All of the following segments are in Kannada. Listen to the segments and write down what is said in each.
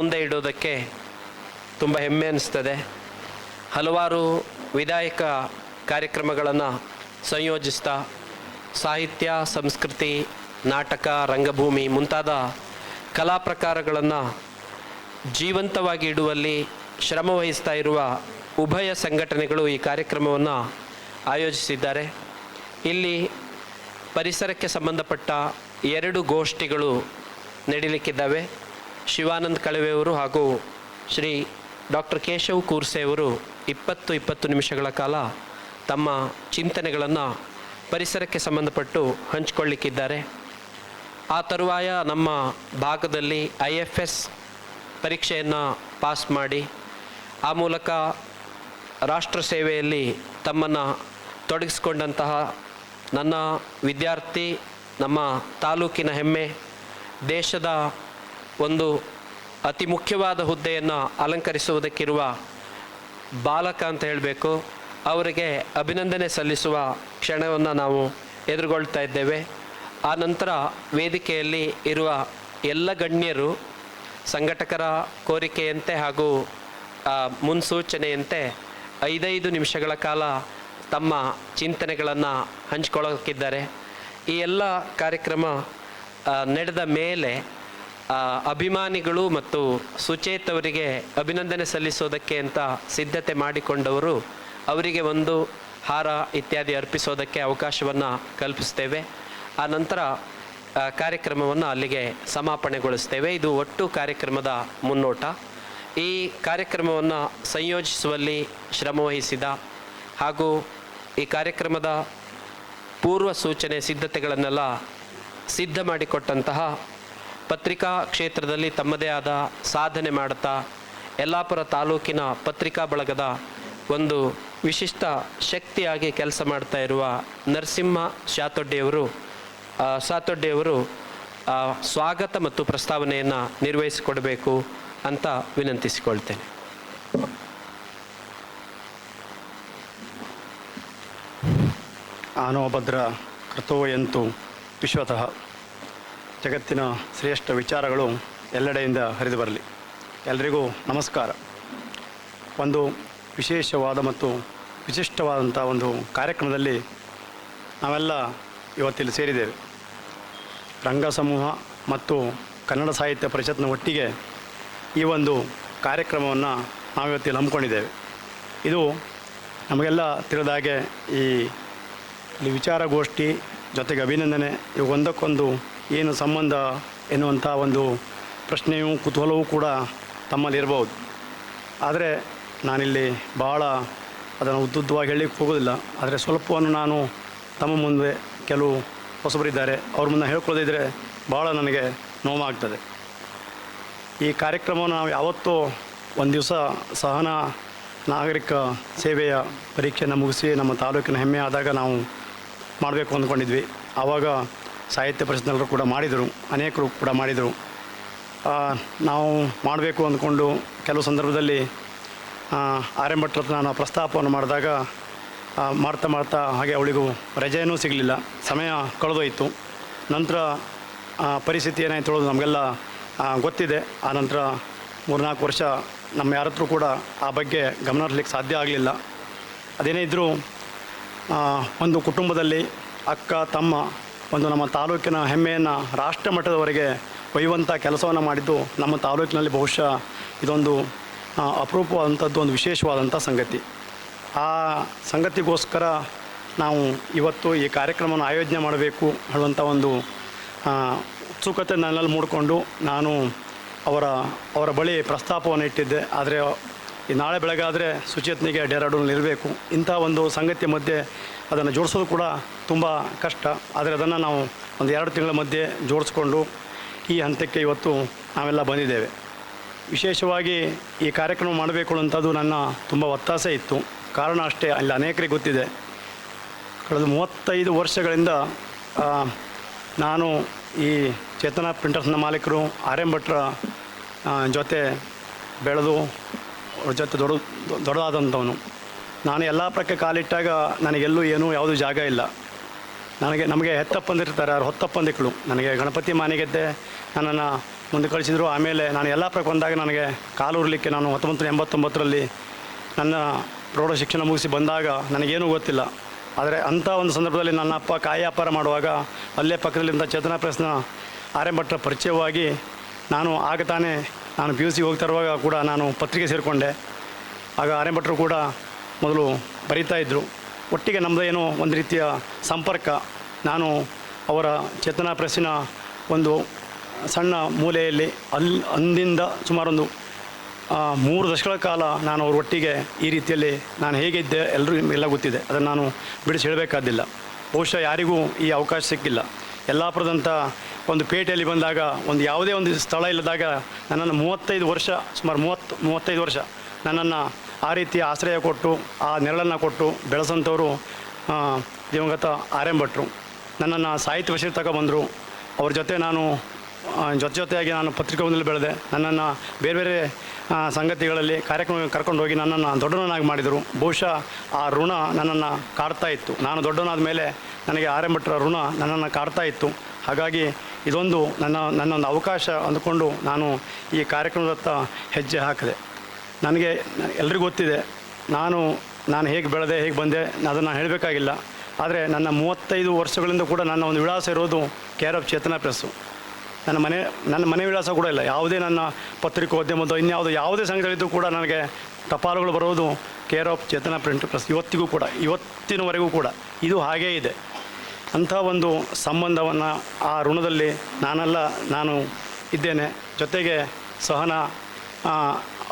ಮುಂದೆ ಇಡೋದಕ್ಕೆ ತುಂಬ ಹೆಮ್ಮೆ ಅನಿಸ್ತದೆ. ಹಲವಾರು ವಿಧಾಯಕ ಕಾರ್ಯಕ್ರಮಗಳನ್ನು ಸಂಯೋಜಿಸ್ತಾ ಸಾಹಿತ್ಯ, ಸಂಸ್ಕೃತಿ, ನಾಟಕ, ರಂಗಭೂಮಿ ಮುಂತಾದ ಕಲಾ ಪ್ರಕಾರಗಳನ್ನು ಜೀವಂತವಾಗಿ ಇಡುವಲ್ಲಿ ಶ್ರಮ ವಹಿಸ್ತಾ ಇರುವ ಉಭಯ ಸಂಘಟನೆಗಳು ಈ ಕಾರ್ಯಕ್ರಮವನ್ನು ಆಯೋಜಿಸಿದ್ದಾರೆ. ಇಲ್ಲಿ ಪರಿಸರಕ್ಕೆ ಸಂಬಂಧಪಟ್ಟ ಎರಡು ಗೋಷ್ಠಿಗಳು ನಡೀಲಿಕ್ಕಿದ್ದಾವೆ. ಶಿವಾನಂದ್ ಕಳವೆಯವರು ಹಾಗೂ ಶ್ರೀ ಡಾಕ್ಟರ್ ಕೇಶವ್ ಕೂರ್ಸೆಯವರು ಇಪ್ಪತ್ತು ಇಪ್ಪತ್ತು ನಿಮಿಷಗಳ ಕಾಲ ತಮ್ಮ ಚಿಂತನೆಗಳನ್ನು ಪರಿಸರಕ್ಕೆ ಸಂಬಂಧಪಟ್ಟು ಹಂಚಿಕೊಳ್ಳಿಕ್ಕಿದ್ದಾರೆ. ಆ ತರುವಾಯ ನಮ್ಮ ಭಾಗದಲ್ಲಿ ಐ ಎಫ್ ಎಸ್ ಪರೀಕ್ಷೆಯನ್ನು ಪಾಸ್ ಮಾಡಿ, ಆ ಮೂಲಕ ರಾಷ್ಟ್ರ ಸೇವೆಯಲ್ಲಿ ತಮ್ಮನ್ನು ತೊಡಗಿಸಿಕೊಂಡಂತಹ ನನ್ನ ವಿದ್ಯಾರ್ಥಿ, ನಮ್ಮ ತಾಲೂಕಿನ ಹೆಮ್ಮೆ, ದೇಶದ ಒಂದು ಅತಿ ಮುಖ್ಯವಾದ ಹುದ್ದೆಯನ್ನು ಅಲಂಕರಿಸುವುದಕ್ಕಿರುವ ಬಾಲಕ ಅಂತ ಹೇಳಬೇಕು. ಅವರಿಗೆ ಅಭಿನಂದನೆ ಸಲ್ಲಿಸುವ ಕ್ಷಣವನ್ನು ನಾವು ಎದುರುಗೊಳ್ತಾ ಇದ್ದೇವೆ. ಆ ನಂತರ ವೇದಿಕೆಯಲ್ಲಿ ಇರುವ ಎಲ್ಲ ಗಣ್ಯರು, ಸಂಘಟಕರ ಕೋರಿಕೆಯಂತೆ ಹಾಗೂ ಮುನ್ಸೂಚನೆಯಂತೆ ಐದೈದು ನಿಮಿಷಗಳ ಕಾಲ ತಮ್ಮ ಚಿಂತನೆಗಳನ್ನು ಹಂಚ್ಕೊಳ್ಳೋಕ್ಕಿದ್ದಾರೆ. ಈ ಎಲ್ಲ ಕಾರ್ಯಕ್ರಮ ನಡೆದ ಮೇಲೆ ಅಭಿಮಾನಿಗಳು ಮತ್ತು ಸುಚೇತ್ ಅವರಿಗೆ ಅಭಿನಂದನೆ ಸಲ್ಲಿಸೋದಕ್ಕೆ ಅಂತ ಸಿದ್ಧತೆ ಮಾಡಿಕೊಂಡವರು ಅವರಿಗೆ ಒಂದು ಹಾರ ಇತ್ಯಾದಿ ಅರ್ಪಿಸೋದಕ್ಕೆ ಅವಕಾಶವನ್ನು ಕಲ್ಪಿಸ್ತೇವೆ. ಆ ನಂತರ ಕಾರ್ಯಕ್ರಮವನ್ನು ಅಲ್ಲಿಗೆ ಸಮಾಪನೆಗೊಳಿಸ್ತೇವೆ. ಇದು ಒಟ್ಟು ಕಾರ್ಯಕ್ರಮದ ಮುನ್ನೋಟ. ಈ ಕಾರ್ಯಕ್ರಮವನ್ನು ಸಂಯೋಜಿಸುವಲ್ಲಿ ಶ್ರಮವಹಿಸಿದ ಹಾಗೂ ಈ ಕಾರ್ಯಕ್ರಮದ ಪೂರ್ವ ಸೂಚನೆ ಸಿದ್ಧತೆಗಳನ್ನೆಲ್ಲ ಸಿದ್ಧ ಮಾಡಿಕೊಟ್ಟಂತಹ ಪತ್ರಿಕಾ ಕ್ಷೇತ್ರದಲ್ಲಿ ತಮ್ಮದೇ ಆದ ಸಾಧನೆ ಮಾಡುತ್ತಾ ಯಲ್ಲಾಪುರ ತಾಲೂಕಿನ ಪತ್ರಿಕಾ ಬಳಗದ ಒಂದು ವಿಶಿಷ್ಟ ಶಕ್ತಿಯಾಗಿ ಕೆಲಸ ಮಾಡ್ತಾ ಇರುವ ನರಸಿಂಹ ಶಾತೊಡ್ಡಿಯವರು ಆ, ಸ್ವಾಗತ ಮತ್ತು ಪ್ರಸ್ತಾವನೆಯನ್ನು ನಿರ್ವಹಿಸಿಕೊಡಬೇಕು ಅಂತ ವಿನಂತಿಸಿಕೊಳ್ತೇನೆ. ಆನೋಭದ್ರ ಕೃತೋಯಂತು ವಿಶ್ವತಃ. ಜಗತ್ತಿನ ಶ್ರೇಷ್ಠ ವಿಚಾರಗಳು ಎಲ್ಲೆಡೆಯಿಂದ ಹರಿದು ಬರಲಿ. ಎಲ್ರಿಗೂ ನಮಸ್ಕಾರ. ಒಂದು ವಿಶೇಷವಾದ ಮತ್ತು ವಿಶಿಷ್ಟವಾದಂಥ ಒಂದು ಕಾರ್ಯಕ್ರಮದಲ್ಲಿ ನಾವೆಲ್ಲ ಇವತ್ತಿಲ್ಲಿ ಸೇರಿದ್ದೇವೆ. ರಂಗ ಸಮೂಹ ಮತ್ತು ಕನ್ನಡ ಸಾಹಿತ್ಯ ಪರಿಷತ್ನ ಒಟ್ಟಿಗೆ ಈ ಒಂದು ಕಾರ್ಯಕ್ರಮವನ್ನು ನಾವಿವತ್ತಿಲ್ಲಿ ಹಮ್ಮಿಕೊಂಡಿದ್ದೇವೆ. ಇದು ನಮಗೆಲ್ಲ ತಿಳಿದ ಹಾಗೆ ಈ ವಿಚಾರಗೋಷ್ಠಿ ಜೊತೆಗೆ ಅಭಿನಂದನೆ. ಇವು ಒಂದಕ್ಕೊಂದು ಏನು ಸಂಬಂಧ ಎನ್ನುವಂಥ ಒಂದು ಪ್ರಶ್ನೆಯೂ ಕುತೂಹಲವೂ ಕೂಡ ತಮ್ಮಲ್ಲಿ ಇರಬಹುದು ಆದರೆ ನಾನಿಲ್ಲಿ ಭಾಳ ಅದನ್ನು ಉದ್ದುದ್ದವಾಗಿ ಹೇಳಲಿಕ್ಕೆ ಹೋಗೋದಿಲ್ಲ. ಆದರೆ ಸ್ವಲ್ಪವನ್ನು ನಾನು ತಮ್ಮ ಮುಂದೆ ಕೆಲವು ಹೊಸಬರಿದ್ದಾರೆ. ಅವ್ರ ಮುಂದೆ ಹೇಳ್ಕೊಳ್ಳೋದಿದ್ದರೆ ಭಾಳ ನನಗೆ ನೋವಾಗ್ತದೆ. ಈ ಕಾರ್ಯಕ್ರಮವನ್ನು ನಾವು ಯಾವತ್ತೂ ಒಂದು ದಿವಸ ಸಹನ ನಾಗರಿಕ ಸೇವೆಯ ಪರೀಕ್ಷೆಯನ್ನು ಮುಗಿಸಿ ನಮ್ಮ ತಾಲೂಕಿನ ಹೆಮ್ಮೆ ಆದಾಗ ನಾವು ಮಾಡಬೇಕು ಅಂದ್ಕೊಂಡಿದ್ವಿ. ಆವಾಗ ಸಾಹಿತ್ಯ ಪರಿಷತ್ನಲ್ಲರೂ ಕೂಡ ಮಾಡಿದರು, ಅನೇಕರು ಕೂಡ ಮಾಡಿದರು. ನಾವು ಮಾಡಬೇಕು ಅಂದ್ಕೊಂಡು ಕೆಲವು ಸಂದರ್ಭದಲ್ಲಿ ಆರ್ ಎಂ ಭಟ್ರ ನಾನು ಪ್ರಸ್ತಾಪವನ್ನು ಮಾಡಿದಾಗ ಮಾಡ್ತಾ ಮಾಡ್ತಾ ಹಾಗೆ ಅವಳಿಗೂ ರಜೆಯೂ ಸಿಗಲಿಲ್ಲ. ಸಮಯ ಕಳೆದೋಯಿತು. ನಂತರ ಪರಿಸ್ಥಿತಿ ಏನಾಯಿತು ಹೇಳೋದು ನಮಗೆಲ್ಲ ಗೊತ್ತಿದೆ. ಆ ನಂತರ ಮೂರ್ನಾಲ್ಕು ವರ್ಷ ನಮ್ಮ ಯಾರ ಹತ್ರ ಕೂಡ ಆ ಬಗ್ಗೆ ಗಮನ ಹರಲಿಕ್ಕೆ ಸಾಧ್ಯ ಆಗಲಿಲ್ಲ. ಅದೇನೇ ಇದ್ದರೂ ಒಂದು ಕುಟುಂಬದಲ್ಲಿ ಅಕ್ಕ, ತಮ್ಮ ಒಂದು ನಮ್ಮ ತಾಲೂಕಿನ ಹೆಮ್ಮೆಯನ್ನು ರಾಷ್ಟ್ರ ಮಟ್ಟದವರೆಗೆ ಒಯ್ಯುವಂಥ ಕೆಲಸವನ್ನು ಮಾಡಿದ್ದು ನಮ್ಮ ತಾಲೂಕಿನಲ್ಲಿ ಬಹುಶಃ ಇದೊಂದು ಅಪರೂಪವಾದಂಥದ್ದು, ಒಂದು ವಿಶೇಷವಾದಂಥ ಸಂಗತಿ. ಆ ಸಂಗತಿಗೋಸ್ಕರ ನಾವು ಇವತ್ತು ಈ ಕಾರ್ಯಕ್ರಮವನ್ನು ಆಯೋಜನೆ ಮಾಡಬೇಕು ಅನ್ನುವಂಥ ಒಂದು ಉತ್ಸುಕತೆ ನನ್ನಲ್ಲಿ ಮೂಡಿಕೊಂಡು ನಾನು ಅವರ ಅವರ ಬಳಿ ಪ್ರಸ್ತಾಪವನ್ನು ಇಟ್ಟಿದ್ದೆ. ಆದರೆ ನಾಳೆ ಬೆಳಗಾದರೆ ಸುಚೇತನಿಗೆ ಡೆರಾಡೂನಲ್ಲಿ ಇರಬೇಕು. ಇಂಥ ಒಂದು ಸಂಗತಿ ಮಧ್ಯೆ ಅದನ್ನು ಜೋಡಿಸೋದು ಕೂಡ ತುಂಬ ಕಷ್ಟ. ಆದರೆ ಅದನ್ನು ನಾವು ಒಂದು ಎರಡು ತಿಂಗಳ ಮಧ್ಯೆ ಜೋಡಿಸ್ಕೊಂಡು ಈ ಹಂತಕ್ಕೆ ಇವತ್ತು ನಾವೆಲ್ಲ ಬಂದಿದ್ದೇವೆ. ವಿಶೇಷವಾಗಿ ಈ ಕಾರ್ಯಕ್ರಮ ಮಾಡಬೇಕು ಅನ್ನೋಂಥದ್ದು ನನ್ನ ತುಂಬ ಒತ್ತಾಸೆ ಇತ್ತು. ಕಾರಣ ಅಷ್ಟೇ, ಅಲ್ಲಿ ಅನೇಕರಿಗೆ ಗೊತ್ತಿದೆ. ಕಳೆದ ಮೂವತ್ತೈದು ವರ್ಷಗಳಿಂದ ನಾನು ಈ ಚೇತನ ಪ್ರಿಂಟರ್ಸ್ನ ಮಾಲೀಕರು, ಆರ್ ಎಂ ಭಟ್ರ ಜೊತೆ ಬೆಳೆದು, ಅವ್ರ ಜೊತೆ ದೊಡ್ಡ, ದೊಡ್ಡದಾದಂಥವನು. ನಾನು ಎಲ್ಲ ಪ್ರಕ್ಕೆ ಕಾಲಿಟ್ಟಾಗ ನನಗೆಲ್ಲೂ ಏನೂ ಯಾವುದೂ ಜಾಗ ಇಲ್ಲ. ನನಗೆ, ನಮಗೆ ಹೆತ್ತಪ್ಪಂದಿರ್ತಾರೆ ಅವ್ರು ಹೊತ್ತಪ್ಪಂದಿಕ್ಕಳು ನನಗೆ ಗಣಪತಿ ಮಾನೆಗೆದ್ದೆ, ನನ್ನನ್ನು ಮುಂದೆ ಕಳಿಸಿದ್ರು. ಆಮೇಲೆ ನಾನು ಎಲ್ಲ ಪ್ರಕ್ಕ ಬಂದಾಗ ನನಗೆ ಕಾಲೂರ್ಲಿಕ್ಕೆ ನಾನು ಹತ್ತೊಂಬತ್ತು ಎಂಬತ್ತೊಂಬತ್ತರಲ್ಲಿ ನನ್ನ ಪ್ರೌಢ ಶಿಕ್ಷಣ ಮುಗಿಸಿ ಬಂದಾಗ ನನಗೇನೂ ಗೊತ್ತಿಲ್ಲ. ಆದರೆ ಅಂಥ ಒಂದು ಸಂದರ್ಭದಲ್ಲಿ ನನ್ನ ಅಪ್ಪ ಕಾಯಿ ವ್ಯಾಪಾರ ಮಾಡುವಾಗ ಅಲ್ಲೇ ಪಕ್ಕದಲ್ಲಿಂದ ಚೇತನ ಪ್ರೆಸ್ನ ಆರ್ಯಭಟ್ರ ಪರಿಚಯವಾಗಿ ನಾನು ಆಗ ತಾನೇ ನಾನು ಪಿ ಯು ಸಿ ಹೋಗ್ತಾ ಇರುವಾಗ ಕೂಡ ನಾನು ಪತ್ರಿಕೆ ಸೇರಿಕೊಂಡೆ. ಆಗ ಆರ್ಯಭಟ್ರು ಕೂಡ ಮೊದಲು ಬರಿತಾ ಇದ್ದರು ಒಟ್ಟಿಗೆ ನಮ್ಮದು ಏನೋ ಒಂದು ರೀತಿಯ ಸಂಪರ್ಕ. ನಾನು ಅವರ ಚೇತನಾ ಪ್ರೆಸ್ಸಿನ ಒಂದು ಸಣ್ಣ ಮೂಲೆಯಲ್ಲಿ ಅಲ್ಲಿ ಅಂದಿಂದ ಸುಮಾರೊಂದು ಮೂರು ದಶಕಗಳ ಕಾಲ ನಾನು ಅವ್ರ ಒಟ್ಟಿಗೆ ಈ ರೀತಿಯಲ್ಲಿ ನಾನು ಹೇಗಿದ್ದೆ ಎಲ್ಲರೂ ಎಲ್ಲ ಗೊತ್ತಿದೆ. ಅದನ್ನು ನಾನು ಬಿಡಿಸಿ ಹೇಳಬೇಕಾದಿಲ್ಲ. ಬಹುಶಃ ಯಾರಿಗೂ ಈ ಅವಕಾಶ ಸಿಕ್ಕಿಲ್ಲ. ಯಲ್ಲಾಪುರದಂಥ ಒಂದು ಪೇಟೆಯಲ್ಲಿ ಬಂದಾಗ ಒಂದು ಯಾವುದೇ ಒಂದು ಸ್ಥಳ ಇಲ್ಲದಾಗ ನನ್ನನ್ನು ಮೂವತ್ತೈದು ವರ್ಷ, ಸುಮಾರು ಮೂವತ್ತು, ಮೂವತ್ತೈದು ವರ್ಷ ನನ್ನನ್ನು ಆ ರೀತಿ ಆಶ್ರಯ ಕೊಟ್ಟು, ಆ ನೆರಳನ್ನು ಕೊಟ್ಟು ಬೆಳೆಸಂಥವರು ದಿವಂಗತ ಆರ್ ಭಟ್ರು ನನ್ನನ್ನು ಸಾಹಿತ್ಯ ವಿಷಯ ತಗೊ ಬಂದರು. ಅವ್ರ ಜೊತೆ ನಾನು ಜೊತೆ ಜೊತೆಯಾಗಿ ನಾನು ಪತ್ರಿಕೋದ್ಯಮದಲ್ಲಿ ಬೆಳೆದೆ. ನನ್ನನ್ನು ಬೇರೆ ಬೇರೆ ಸಂಗತಿಗಳಲ್ಲಿ ಕಾರ್ಯಕ್ರಮ ಕರ್ಕೊಂಡು ಹೋಗಿ ನನ್ನನ್ನು ದೊಡ್ಡನಾಗಿ ಮಾಡಿದರು. ಬಹುಶಃ ಆ ಋಣ ನನ್ನನ್ನು ಕಾಡ್ತಾ ಇತ್ತು. ನಾನು ದೊಡ್ಡವನಾದ ಮೇಲೆ ನನಗೆ ಆರ್ ಭಟ್ರ ಋಣ ನನ್ನನ್ನು ಕಾಡ್ತಾ ಇತ್ತು. ಹಾಗಾಗಿ ಇದೊಂದು ನನ್ನ, ನನ್ನೊಂದು ಅವಕಾಶ ಅಂದುಕೊಂಡು ನಾನು ಈ ಕಾರ್ಯಕ್ರಮದತ್ತ ಹೆಜ್ಜೆ ಹಾಕಿದೆ. ನನಗೆ ಎಲ್ರಿಗೂ ಗೊತ್ತಿದೆ, ನಾನು ನಾನು ಹೇಗೆ ಬೆಳೆದೆ, ಹೇಗೆ ಬಂದೆ, ಅದನ್ನು ಹೇಳಬೇಕಾಗಿಲ್ಲ. ಆದರೆ ನನ್ನ ಮೂವತ್ತೈದು ವರ್ಷಗಳಿಂದ ಕೂಡ ನನ್ನ ಒಂದು ವಿಳಾಸ ಇರೋದು ಕೇರ್ ಆಫ್ ಚೇತನ ಪ್ರೆಸ್ಸು ನನ್ನ ಮನೆ ನನ್ನ ಮನೆ ವಿಳಾಸ ಕೂಡ ಇಲ್ಲ. ಯಾವುದೇ ನನ್ನ ಪತ್ರಿಕೋದ್ಯಮದ, ಇನ್ಯಾವುದೋ, ಯಾವುದೇ ಸಂಘಗಳಿದ್ದು ಕೂಡ ನನಗೆ ಟಪಾಲುಗಳು ಬರೋದು care of Chetana print press ಇವತ್ತಿಗೂ ಕೂಡ, ಇವತ್ತಿನವರೆಗೂ ಕೂಡ ಇದು ಹಾಗೇ ಇದೆ. ಅಂಥ ಒಂದು ಸಂಬಂಧವನ್ನು ಆ ಋಣದಲ್ಲಿ ನಾನೆಲ್ಲ, ನಾನು ಇದ್ದೇನೆ. ಜೊತೆಗೆ ಸಹನ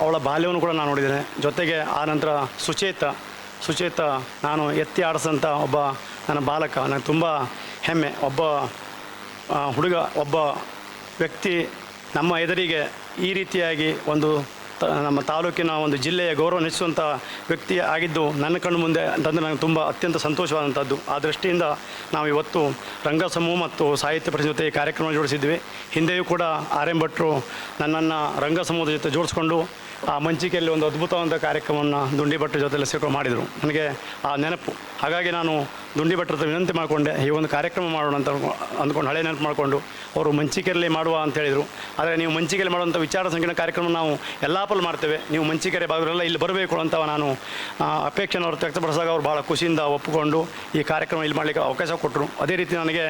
ಅವಳ ಬಾಲ್ಯವನ್ನು ಕೂಡ ನಾನು ನೋಡಿದ್ದೇನೆ. ಜೊತೆಗೆ ಆ ನಂತರ ಸುಚೇತ ಸುಚೇತ ನಾನು ಎತ್ತಿ ಆಡಿಸಂಥ ಒಬ್ಬ ನನ್ನ ಬಾಲಕ ನನಗೆ ತುಂಬ ಹೆಮ್ಮೆ. ಒಬ್ಬ ಹುಡುಗ, ಒಬ್ಬ ವ್ಯಕ್ತಿ ನಮ್ಮ ಎದುರಿಗೆ ಈ ರೀತಿಯಾಗಿ ಒಂದು ನಮ್ಮ ತಾಲೂಕಿನ ಒಂದು ಜಿಲ್ಲೆಯ ಗೌರವ ಹೆಚ್ಚಿಸುವಂಥ ವ್ಯಕ್ತಿ ಆಗಿದ್ದು ನನ್ನ ಕಣ್ಣು ಮುಂದೆ ಅಂತಂದರೆ ನನಗೆ ತುಂಬ ಅತ್ಯಂತ ಸಂತೋಷವಾದಂಥದ್ದು ಆ ದೃಷ್ಟಿಯಿಂದ ನಾವು ಇವತ್ತು ರಂಗ ಸಮೂಹ ಮತ್ತು ಸಾಹಿತ್ಯ ಪರಿಷತ್ ಜೊತೆ ಕಾರ್ಯಕ್ರಮ ಜೋಡಿಸಿದ್ವಿ. ಹಿಂದೆಯೂ ಕೂಡ ಆರ್ ಎಂ ಭಟ್ರು ನನ್ನನ್ನು ರಂಗ ಸಮೂಹದ ಜೊತೆ ಜೋಡಿಸ್ಕೊಂಡು ಆ ಮಂಚಿಕೆಯಲ್ಲಿ ಒಂದು ಅದ್ಭುತವಾದ ಕಾರ್ಯಕ್ರಮವನ್ನು ದುಂಡಿ ಭಟ್ರ ಜೊತೆಯಲ್ಲಿ ಸೇರ್ಕೊಂಡು ಮಾಡಿದರು. ನನಗೆ ಆ ನೆನಪು. ಹಾಗಾಗಿ ನಾನು ದುಂಡಿ ಭಟ್ರ ವಿನಂತಿ ಮಾಡಿಕೊಂಡೆ, ಈ ಒಂದು ಕಾರ್ಯಕ್ರಮ ಮಾಡೋಣ ಅಂತ ಅಂದ್ಕೊಂಡು ಹಳೆ ನೆನಪು ಮಾಡಿಕೊಂಡು ಅವರು ಮಂಚಿಕೆಯಲ್ಲಿ ಮಾಡುವ ಅಂತ ಹೇಳಿದರು. ಆದರೆ ನೀವು ಮಂಚಿಕೆಯಲ್ಲಿ ಮಾಡುವಂಥ ವಿಚಾರ ಸಂಕಿರಣ ಕಾರ್ಯಕ್ರಮ ನಾವು ಎಲ್ಲಾಪಲ್ಲಿ ಮಾಡ್ತೇವೆ. ನೀವು ಮಂಚಿಕೆರೆ ಭಾಗದಲ್ಲ ಇಲ್ಲಿ ಬರಬೇಕು ಅಂತ ನಾನು ಅಪೇಕ್ಷೆ ಅವರು ವ್ಯಕ್ತಪಡಿಸಿದಾಗ ಅವ್ರು ಭಾಳ ಖುಷಿಯಿಂದ ಒಪ್ಪಿಕೊಂಡು ಈ ಕಾರ್ಯಕ್ರಮ ಇಲ್ಲಿ ಮಾಡಲಿಕ್ಕೆ ಅವಕಾಶ ಕೊಟ್ಟರು. ಅದೇ ರೀತಿ ನನಗೆ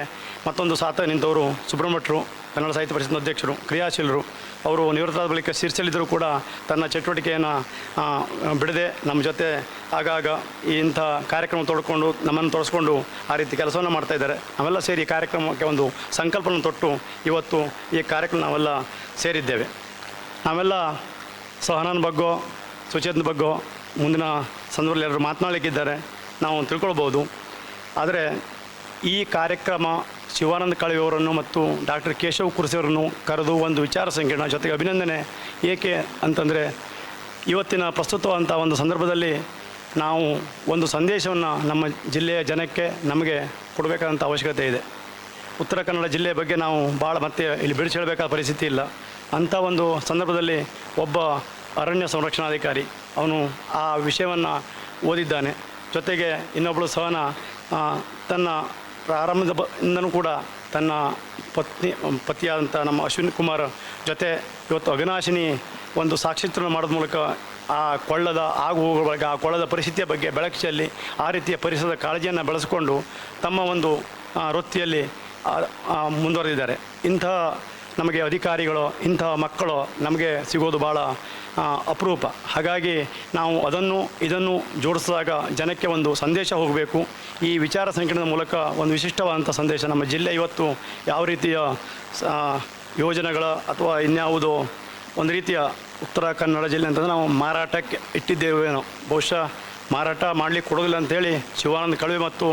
ಮತ್ತೊಂದು ಸಾಥ ನಿಂತವರು ಸುಬ್ರಹ್ಮಟ್ರು ಕನ್ನಡ ಸಾಹಿತ್ಯ ಪರಿಷತ್ನ ಅಧ್ಯಕ್ಷರು, ಕ್ರಿಯಾಶೀಲರು. ಅವರು ನಿವೃತ್ತಾದ ಬಳಿಕ ಶಿರ್ಸಲಿದ್ದರೂ ಕೂಡ ತನ್ನ ಚಟುವಟಿಕೆಯನ್ನು ಬಿಡದೆ ನಮ್ಮ ಜೊತೆ ಆಗಾಗ ಇಂಥ ಕಾರ್ಯಕ್ರಮ ತೊಡ್ಕೊಂಡು, ನಮ್ಮನ್ನು ತೊಡಸ್ಕೊಂಡು ಆ ರೀತಿ ಕೆಲಸವನ್ನು ಮಾಡ್ತಾ ಇದ್ದಾರೆ. ನಾವೆಲ್ಲ ಸೇರಿ ಈ ಕಾರ್ಯಕ್ರಮಕ್ಕೆ ಒಂದು ಸಂಕಲ್ಪವನ್ನು ತೊಟ್ಟು ಇವತ್ತು ಈ ಕಾರ್ಯಕ್ರಮ ನಾವೆಲ್ಲ ಸೇರಿದ್ದೇವೆ. ನಾವೆಲ್ಲ ಸಹನನ ಬಗ್ಗೋ, ಸುಚೇತನ ಬಗ್ಗೋ, ಮುಂದಿನ ಸಂದರ್ಭದಲ್ಲಿ ಎಲ್ಲರೂ ಮಾತನಾಡಲಿಕ್ಕಿದ್ದಾರೆ, ನಾವು ತಿಳ್ಕೊಳ್ಬೋದು. ಆದರೆ ಈ ಕಾರ್ಯಕ್ರಮ ಶಿವಾನಂದ ಕಳವಿಯವರನ್ನು ಮತ್ತು ಡಾಕ್ಟರ್ ಕೇಶವ್ ಕುರ್ಸಿಯವರನ್ನು ಕರೆದು ಒಂದು ವಿಚಾರ ಸಂಕಿರಣ ಜೊತೆಗೆ ಅಭಿನಂದನೆ. ಏಕೆ ಅಂತಂದರೆ ಇವತ್ತಿನ ಪ್ರಸ್ತುತವಂಥ ಒಂದು ಸಂದರ್ಭದಲ್ಲಿ ನಾವು ಒಂದು ಸಂದೇಶವನ್ನು ನಮ್ಮ ಜಿಲ್ಲೆಯ ಜನಕ್ಕೆ ನಮಗೆ ಕೊಡಬೇಕಾದಂಥ ಅವಶ್ಯಕತೆ ಇದೆ. ಉತ್ತರ ಕನ್ನಡ ಜಿಲ್ಲೆಯ ಬಗ್ಗೆ ನಾವು ಭಾಳ ಮತ್ತೆ ಇಲ್ಲಿ ಬಿಡಿಸಿ ಹೇಳಬೇಕಾದ ಪರಿಸ್ಥಿತಿ ಇಲ್ಲ. ಅಂಥ ಒಂದು ಸಂದರ್ಭದಲ್ಲಿ ಒಬ್ಬ ಅರಣ್ಯ ಸಂರಕ್ಷಣಾಧಿಕಾರಿ ಅವನು ಆ ವಿಷಯವನ್ನು ಓದಿದ್ದಾನೆ. ಜೊತೆಗೆ ಇನ್ನೊಬ್ಬಳು ಸಹನ ತನ್ನ ಪ್ರಾರಂಭದ ಬ, ಇಂದನೂ ಕೂಡ ತನ್ನ ಪತ್ನಿ ಪತಿಯಾದಂಥ ನಮ್ಮ ಅಶ್ವಿನಿ ಕುಮಾರ್ ಜೊತೆ ಇವತ್ತು ಅವಿನಾಶಿನಿ ಒಂದು ಸಾಕ್ಷಿತ್ರಣ ಮಾಡೋದ್ರ ಮೂಲಕ ಆ ಕೊಳ್ಳದ ಆಗು ಹೋಗುವ ಬಗ್ಗೆ ಆ ಕೊಳ್ಳದ ಪರಿಸ್ಥಿತಿಯ ಬಗ್ಗೆ ಬೆಳಕಿಯಲ್ಲಿ ಆ ರೀತಿಯ ಪರಿಸರದ ಕಾಳಜಿಯನ್ನು ಬೆಳೆಸಿಕೊಂಡು ತಮ್ಮ ಒಂದು ವೃತ್ತಿಯಲ್ಲಿ ಮುಂದುವರೆದಿದ್ದಾರೆ. ಇಂಥ ನಮಗೆ ಅಧಿಕಾರಿಗಳು, ಇಂತಹ ಮಕ್ಕಳು ನಮಗೆ ಸಿಗೋದು ಭಾಳ ಅಪರೂಪ. ಹಾಗಾಗಿ ನಾವು ಅದನ್ನು, ಇದನ್ನು ಜೋಡಿಸಿದಾಗ ಜನಕ್ಕೆ ಒಂದು ಸಂದೇಶ ಹೋಗಬೇಕು. ಈ ವಿಚಾರ ಸಂಕಿರಣದ ಮೂಲಕ ಒಂದು ವಿಶಿಷ್ಟವಾದಂಥ ಸಂದೇಶ. ನಮ್ಮ ಜಿಲ್ಲೆ ಇವತ್ತು ಯಾವ ರೀತಿಯ ಯೋಜನೆಗಳ ಅಥವಾ ಇನ್ಯಾವುದೋ ಒಂದು ರೀತಿಯ ಉತ್ತರ ಕನ್ನಡ ಜಿಲ್ಲೆ ಅಂತಂದರೆ ನಾವು ಮಾರಾಟಕ್ಕೆ ಇಟ್ಟಿದ್ದೇವೇನೋ. ಬಹುಶಃ ಮಾರಾಟ ಮಾಡಲಿಕ್ಕೆ ಕೊಡೋದಿಲ್ಲ ಅಂತೇಳಿ ಶಿವಾನಂದ ಕಳವೆ ಮತ್ತು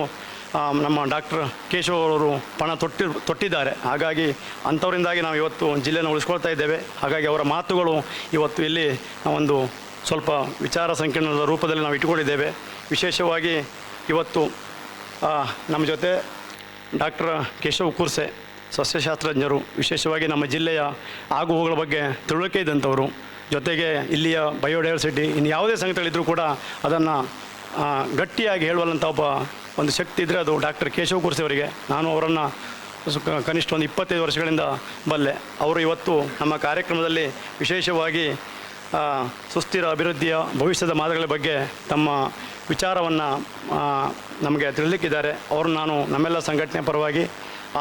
ನಮ್ಮ ಡಾಕ್ಟರ್ ಕೇಶವ ಅವರು ಪಣ ತೊಟ್ಟಿ, ತೊಟ್ಟಿದ್ದಾರೆ. ಹಾಗಾಗಿ ಅಂಥವರಿಂದಾಗಿ ನಾವು ಇವತ್ತು ಜಿಲ್ಲೆಯನ್ನು ಉಳಿಸ್ಕೊಳ್ತಾ ಇದ್ದೇವೆ. ಹಾಗಾಗಿ ಅವರ ಮಾತುಗಳು ಇವತ್ತು ಇಲ್ಲಿ ಒಂದು ಸ್ವಲ್ಪ ವಿಚಾರ ಸಂಕಿರಣದ ರೂಪದಲ್ಲಿ ನಾವು ಇಟ್ಟುಕೊಂಡಿದ್ದೇವೆ. ವಿಶೇಷವಾಗಿ ಇವತ್ತು ನಮ್ಮ ಜೊತೆ ಡಾಕ್ಟರ್ ಕೇಶವ್ ಕೂರ್ಸೆ, ಸಸ್ಯಶಾಸ್ತ್ರಜ್ಞರು, ವಿಶೇಷವಾಗಿ ನಮ್ಮ ಜಿಲ್ಲೆಯ ಆಗುಹೋಗುಗಳ ಬಗ್ಗೆ ತಿಳುವಳಿಕೆ ಇದ್ದಂಥವರು. ಜೊತೆಗೆ ಇಲ್ಲಿಯ ಬಯೋಡೈವರ್ಸಿಟಿ ಇನ್ನು ಯಾವುದೇ ಸಂಗತಿಗಳಿದ್ದರೂ ಕೂಡ ಅದನ್ನು ಗಟ್ಟಿಯಾಗಿ ಹೇಳುವಲ್ಲಂಥ ಒಬ್ಬ ಒಂದು ಶಕ್ತಿ ಇದ್ದರೆ ಅದು ಡಾಕ್ಟರ್ ಕೇಶವ್ ಕುರ್ಸಿ ಅವರಿಗೆ. ನಾನು ಅವರನ್ನು ಕನಿಷ್ಠ ಒಂದು ಇಪ್ಪತ್ತೈದು ವರ್ಷಗಳಿಂದ ಬಲ್ಲೆ. ಅವರು ಇವತ್ತು ನಮ್ಮ ಕಾರ್ಯಕ್ರಮದಲ್ಲಿ ವಿಶೇಷವಾಗಿ ಸುಸ್ಥಿರ ಅಭಿವೃದ್ಧಿಯ ಭವಿಷ್ಯದ ಮಾದರಿಗಳ ಬಗ್ಗೆ ತಮ್ಮ ವಿಚಾರವನ್ನು ನಮಗೆ ತಿಳಿಲಿಕ್ಕಿದ್ದಾರೆ. ಅವರು ನಾನು ನಮ್ಮೆಲ್ಲ ಸಂಘಟನೆ ಪರವಾಗಿ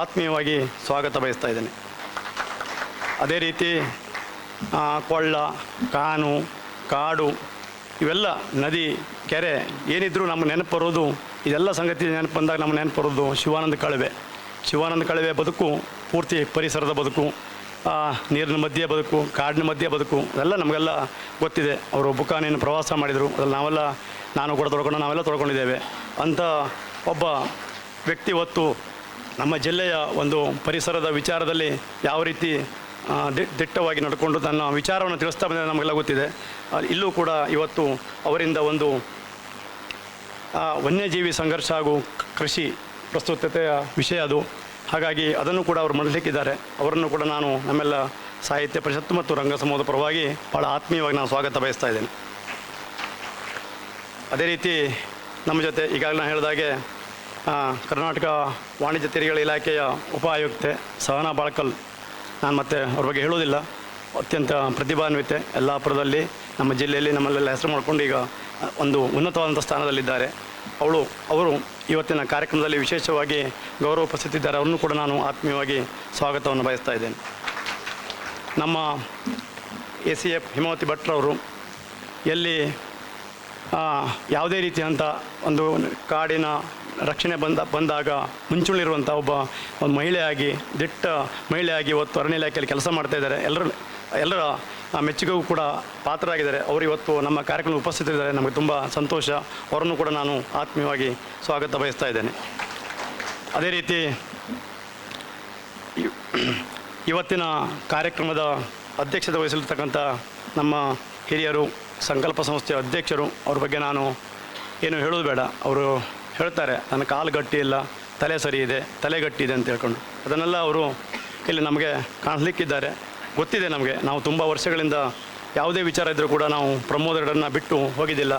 ಆತ್ಮೀಯವಾಗಿ ಸ್ವಾಗತ ಬಯಸ್ತಾ ಇದ್ದೇನೆ. ಅದೇ ರೀತಿ ಕೊಳ್ಳ, ಕಾನು, ಕಾಡು, ಇವೆಲ್ಲ ನದಿ ಕೆರೆ ಏನಿದ್ರು ನಮ್ಮ ನೆನಪು ಬರೋದು, ಇದೆಲ್ಲ ಸಂಗತಿ ನೆನಪು ಬಂದಾಗ ನಮ್ಮ ನೆನಪು ಬರೋದು ಶಿವಾನಂದ ಕಳವೆ. ಶಿವಾನಂದ ಕಳವೆ ಬದುಕು, ಪೂರ್ತಿ ಪರಿಸರದ ಬದುಕು ನೀರಿನ ಮಧ್ಯೆ ಬದುಕು, ಕಾಡಿನ ಮಧ್ಯೆ ಬದುಕು, ಅದೆಲ್ಲ ನಮಗೆಲ್ಲ ಗೊತ್ತಿದೆ. ಅವರು ಬುಕಾನಿನ ಪ್ರವಾಸ ಮಾಡಿದರು, ಅದ್ರಲ್ಲಿ ನಾವೆಲ್ಲ, ನಾನು ಕೂಡ ತೊಳ್ಕೊಂಡು ನಾವೆಲ್ಲ ತೊಳ್ಕೊಂಡಿದ್ದೇವೆ ಅಂಥ ಒಬ್ಬ ವ್ಯಕ್ತಿ ಹೊತ್ತು ನಮ್ಮ ಜಿಲ್ಲೆಯ ಒಂದು ಪರಿಸರದ ವಿಚಾರದಲ್ಲಿ ಯಾವ ರೀತಿ ದಿಟ್ಟವಾಗಿ ನಡ್ಕೊಂಡು ತನ್ನ ವಿಚಾರವನ್ನು ತಿಳಿಸ್ತಾ ಬಂದರೆ ನಮಗೆಲ್ಲ ಗೊತ್ತಿದೆ. ಇಲ್ಲೂ ಕೂಡ ಇವತ್ತು ಅವರಿಂದ ಒಂದು ವನ್ಯಜೀವಿ ಸಂಘರ್ಷ ಹಾಗೂ ಕೃಷಿ ಪ್ರಸ್ತುತತೆಯ ವಿಷಯ ಅದು. ಹಾಗಾಗಿ ಅದನ್ನು ಕೂಡ ಅವರು ಮಾಡಲಿಕ್ಕಿದ್ದಾರೆ. ಅವರನ್ನು ಕೂಡ ನಾನು ನಮ್ಮೆಲ್ಲ ಸಾಹಿತ್ಯ ಪರಿಷತ್ತು ಮತ್ತು ರಂಗಸಮೂಹದ ಪರವಾಗಿ ಭಾಳ ಆತ್ಮೀಯವಾಗಿ ನಾನು ಸ್ವಾಗತ ಬಯಸ್ತಾ ಇದ್ದೇನೆ. ಅದೇ ರೀತಿ ನಮ್ಮ ಜೊತೆ ಈಗಾಗಲೇ ನಾನು ಹೇಳಿದಾಗೆ ಕರ್ನಾಟಕ ವಾಣಿಜ್ಯ ತೆರಿಗೆಗಳ ಇಲಾಖೆಯ ಉಪ ಆಯುಕ್ತೆ ಸಹನಾ ಬಾಳ್ಕಲ್ ನಾನು ಮತ್ತೆ ಅವ್ರ ಬಗ್ಗೆ ಹೇಳೋದಿಲ್ಲ ಅತ್ಯಂತ ಪ್ರತಿಭಾನ್ವಿತೆ, ಯಲ್ಲಾಪುರದಲ್ಲಿ, ನಮ್ಮ ಜಿಲ್ಲೆಯಲ್ಲಿ ನಮ್ಮಲ್ಲೆಲ್ಲ ಹೆಸರು ಮಾಡಿಕೊಂಡು ಈಗ ಒಂದು ಉನ್ನತವಾದಂಥ ಸ್ಥಾನದಲ್ಲಿದ್ದಾರೆ. ಅವಳು, ಅವರು ಇವತ್ತಿನ ಕಾರ್ಯಕ್ರಮದಲ್ಲಿ ವಿಶೇಷವಾಗಿ ಗೌರವ ಉಪಸ್ಥಿತಿದ್ದಾರೆ ಅವರನ್ನು ಕೂಡ ನಾನು ಆತ್ಮೀಯವಾಗಿ ಸ್ವಾಗತವನ್ನು ಬಯಸ್ತಾ ಇದ್ದೇನೆ. ನಮ್ಮ ಎ ಸಿ ಎಫ್ ಹಿಮಾವತಿ ಭಟ್ರವರು ಎಲ್ಲಿ ಯಾವುದೇ ರೀತಿಯಂಥ ಒಂದು ಕಾಡಿನ ರಕ್ಷಣೆ ಬಂದ, ಬಂದಾಗ ಮುಂಚೂಣಿರುವಂಥ ಒಬ್ಬ ಒಂದು ಮಹಿಳೆಯಾಗಿ, ದಿಟ್ಟ ಮಹಿಳೆಯಾಗಿ ಇವತ್ತು ಅರಣ್ಯ ಇಲಾಖೆಯಲ್ಲಿ ಕೆಲಸ ಮಾಡ್ತಾ ಇದ್ದಾರೆ. ಎಲ್ಲರ ಎಲ್ಲರ ಮೆಚ್ಚುಗೆಗೂ ಕೂಡ ಪಾತ್ರರಾಗಿದ್ದಾರೆ. ಅವರು ಇವತ್ತು ನಮ್ಮ ಕಾರ್ಯಕ್ರಮ ಉಪಸ್ಥಿತರಿದ್ದಾರೆ. ನಮಗೆ ತುಂಬ ಸಂತೋಷ. ಅವರನ್ನು ಕೂಡ ನಾನು ಆತ್ಮೀಯವಾಗಿ ಸ್ವಾಗತ ಬಯಸ್ತಾ ಇದ್ದೇನೆ. ಅದೇ ರೀತಿ ಇವತ್ತಿನ ಕಾರ್ಯಕ್ರಮದ ಅಧ್ಯಕ್ಷತೆ ವಹಿಸಿರ್ತಕ್ಕಂಥ ನಮ್ಮ ಹಿರಿಯರು, ಸಂಕಲ್ಪ ಸಂಸ್ಥೆಯ ಅಧ್ಯಕ್ಷರು, ಅವ್ರ ಬಗ್ಗೆ ನಾನು ಏನು ಹೇಳೋದು ಬೇಡ. ಅವರು ಹೇಳ್ತಾರೆ, ನನ್ನ ಕಾಲು ಗಟ್ಟಿ ಇಲ್ಲ, ತಲೆ ಸರಿ ಇದೆ, ತಲೆ ಗಟ್ಟಿ ಇದೆ ಅಂತ ಹೇಳ್ಕೊಂಡು. ಅದನ್ನೆಲ್ಲ ಅವರು ಇಲ್ಲಿ ನಮಗೆ ಕಾಣಲಿಕ್ಕಿದ್ದಾರೆ ಗೊತ್ತಿದೆ ನಮಗೆ. ನಾವು ತುಂಬ ವರ್ಷಗಳಿಂದ ಯಾವುದೇ ವಿಚಾರ ಇದ್ದರೂ ಕೂಡ ನಾವು ಪ್ರಮೋದರನ್ನು ಬಿಟ್ಟು ಹೋಗಿದ್ದಿಲ್ಲ.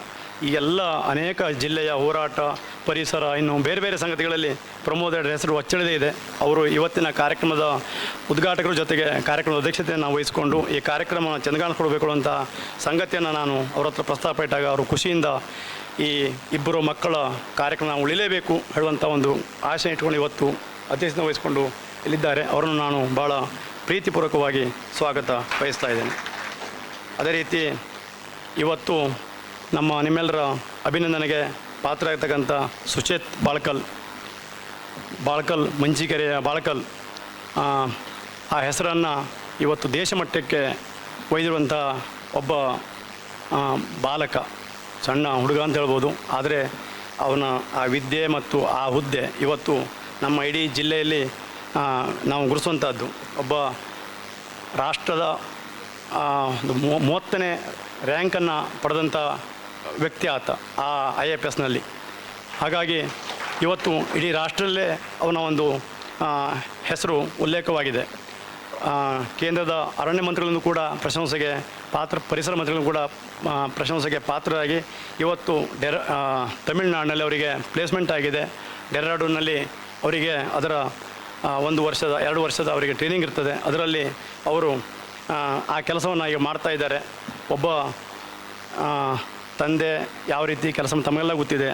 ಈ ಎಲ್ಲ ಅನೇಕ ಜಿಲ್ಲೆಯ ಹೋರಾಟ, ಪರಿಸರ, ಇನ್ನು ಬೇರೆ ಬೇರೆ ಸಂಗತಿಗಳಲ್ಲಿ ಪ್ರಮೋದರ ಹೆಸರು ಅಚ್ಚಳದೇ ಇದೆ. ಅವರು ಇವತ್ತಿನ ಕಾರ್ಯಕ್ರಮದ ಉದ್ಘಾಟಕರ ಜೊತೆಗೆ ಕಾರ್ಯಕ್ರಮದ ಅಧ್ಯಕ್ಷತೆಯನ್ನು ವಹಿಸಿಕೊಂಡು ಈ ಕಾರ್ಯಕ್ರಮ ಕೊಡಬೇಕು ಅಂತ ಸಂಗತಿಯನ್ನು ನಾನು ಅವರ ಹತ್ರ ಪ್ರಸ್ತಾಪ ಇಟ್ಟಾಗ ಅವರು ಖುಷಿಯಿಂದ ಈ ಇಬ್ಬರು ಮಕ್ಕಳ ಕಾರ್ಯಕ್ರಮ ಉಳಿಲೇಬೇಕು ಹೇಳುವಂಥ ಒಂದು ಆಶೆ ಇಟ್ಕೊಂಡು ಇವತ್ತು ಅಧ್ಯಕ್ಷತೆ ವಹಿಸಿಕೊಂಡು ಇಲ್ಲಿದ್ದಾರೆ. ಅವರನ್ನು ನಾನು ಭಾಳ ಪ್ರೀತಿಪೂರ್ವಕವಾಗಿ ಸ್ವಾಗತ ಬಯಸ್ತಾ ಇದ್ದೇನೆ. ಅದೇ ರೀತಿ ಇವತ್ತು ನಮ್ಮ ನಿಮ್ಮೆಲ್ಲರ ಅಭಿನಂದನೆಗೆ ಪಾತ್ರ ಆಗ್ತಕ್ಕಂಥ ಸುಚೇತ್ ಬಾಳ್ಕಲ್. ಬಾಳ್ಕಲ್ ಮಂಚಿಕೆರೆಯ ಬಾಳ್ಕಲ್. ಆ, ಹೆಸರನ್ನು ಇವತ್ತು ದೇಶ ಮಟ್ಟಕ್ಕೆ ಒಯ್ದಿರುವಂಥ ಒಬ್ಬ ಬಾಲಕ ಸಣ್ಣ ಹುಡುಗ ಅಂತ ಹೇಳ್ಬೋದು. ಆದರೆ ಅವನ ಆ ವಿದ್ಯೆ ಮತ್ತು ಆ ಹುದ್ದೆ ಇವತ್ತು ನಮ್ಮ ಇಡೀ ಜಿಲ್ಲೆಯಲ್ಲಿ ನಾವು ಗುರುಸುವಂಥದ್ದು ಒಬ್ಬ ರಾಷ್ಟ್ರದ ಮೂವತ್ತನೇ ರ್ಯಾಂಕನ್ನು ಪಡೆದಂಥ ವ್ಯಕ್ತಿ ಆತ ಆ ಐ ಎಫ್ ಎಸ್ನಲ್ಲಿ ಹಾಗಾಗಿ ಇವತ್ತು ಇಡೀ ರಾಷ್ಟ್ರದಲ್ಲೇ ಅವನ ಒಂದು ಹೆಸರು ಉಲ್ಲೇಖವಾಗಿದೆ. ಕೇಂದ್ರದ ಅರಣ್ಯ ಮಂತ್ರಿಗಳನ್ನು ಕೂಡ ಪ್ರಶಂಸೆಗೆ ಪಾತ್ರ, ಪರಿಸರ ಮಂತ್ರಿಗಳನ್ನು ಕೂಡ ಪ್ರಶಂಸೆಗೆ ಪಾತ್ರರಾಗಿ ಇವತ್ತು ಡೆರ ತಮಿಳುನಾಡಿನಲ್ಲಿ ಅವರಿಗೆ ಪ್ಲೇಸ್ಮೆಂಟ್ ಆಗಿದೆ. ಡೆರಾಡೂನಲ್ಲಿ ಅವರಿಗೆ ಅದರ ಒಂದು ವರ್ಷದ ಎರಡು ವರ್ಷದ ಅವರಿಗೆ ಟ್ರೈನಿಂಗ್ ಇರ್ತದೆ. ಅದರಲ್ಲಿ ಅವರು ಆ, ಕೆಲಸವನ್ನು ಈಗ ಮಾಡ್ತಾ ಇದ್ದಾರೆ. ಒಬ್ಬ ತಂದೆ ಯಾವ ರೀತಿ ಕೆಲಸ ತಮಗೆಲ್ಲ ಗೊತ್ತಿದೆ.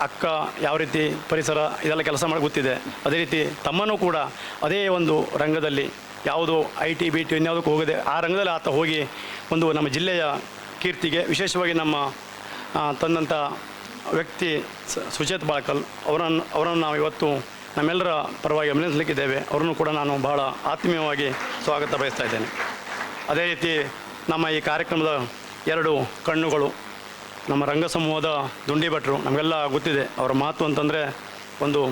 ಅಕ್ಕ ಯಾವ ರೀತಿ ಪರಿಸರ ಇದೆಲ್ಲ ಕೆಲಸ ಮಾಡಿ ಗೊತ್ತಿದೆ. ಅದೇ ರೀತಿ ತಮ್ಮನೂ ಕೂಡ ಅದೇ ಒಂದು ರಂಗದಲ್ಲಿ ಯಾವುದು ಐ ಟಿ ಬಿ ಟಿ ಇನ್ಯಾವುದಕ್ಕೂ ಹೋಗದೆ ಆ ರಂಗದಲ್ಲಿ ಆತ ಹೋಗಿ ಒಂದು ನಮ್ಮ ಜಿಲ್ಲೆಯ ಕೀರ್ತಿಗೆ ವಿಶೇಷವಾಗಿ ನಮ್ಮ ತಂದಂಥ ವ್ಯಕ್ತಿ ಸುಚೇತ್ ಬಾಳ್ಕಲ್ ಅವರನ್ನು ಅವರನ್ನು ನಾವು ಇವತ್ತು ನಮ್ಮೆಲ್ಲರ ಪರವಾಗಿ ಅಭಿನಂದಿಸಲಿಕ್ಕಿದ್ದೇವೆ. ಅವರನ್ನು ಕೂಡ ನಾನು ಬಹಳ ಆತ್ಮೀಯವಾಗಿ ಸ್ವಾಗತ ಬಯಸ್ತಾ ಇದ್ದೇನೆ. ಅದೇ ರೀತಿ ನಮ್ಮ ಈ ಕಾರ್ಯಕ್ರಮದ ಎರಡು ಕಣ್ಣುಗಳು, ನಮ್ಮ ರಂಗ ಸಮೂಹದ ದುಂಡಿ ಭಟ್ರು ನಮಗೆಲ್ಲ ಗೊತ್ತಿದೆ. ಅವರ ಮಾತು ಅಂತಂದರೆ ಒಂದು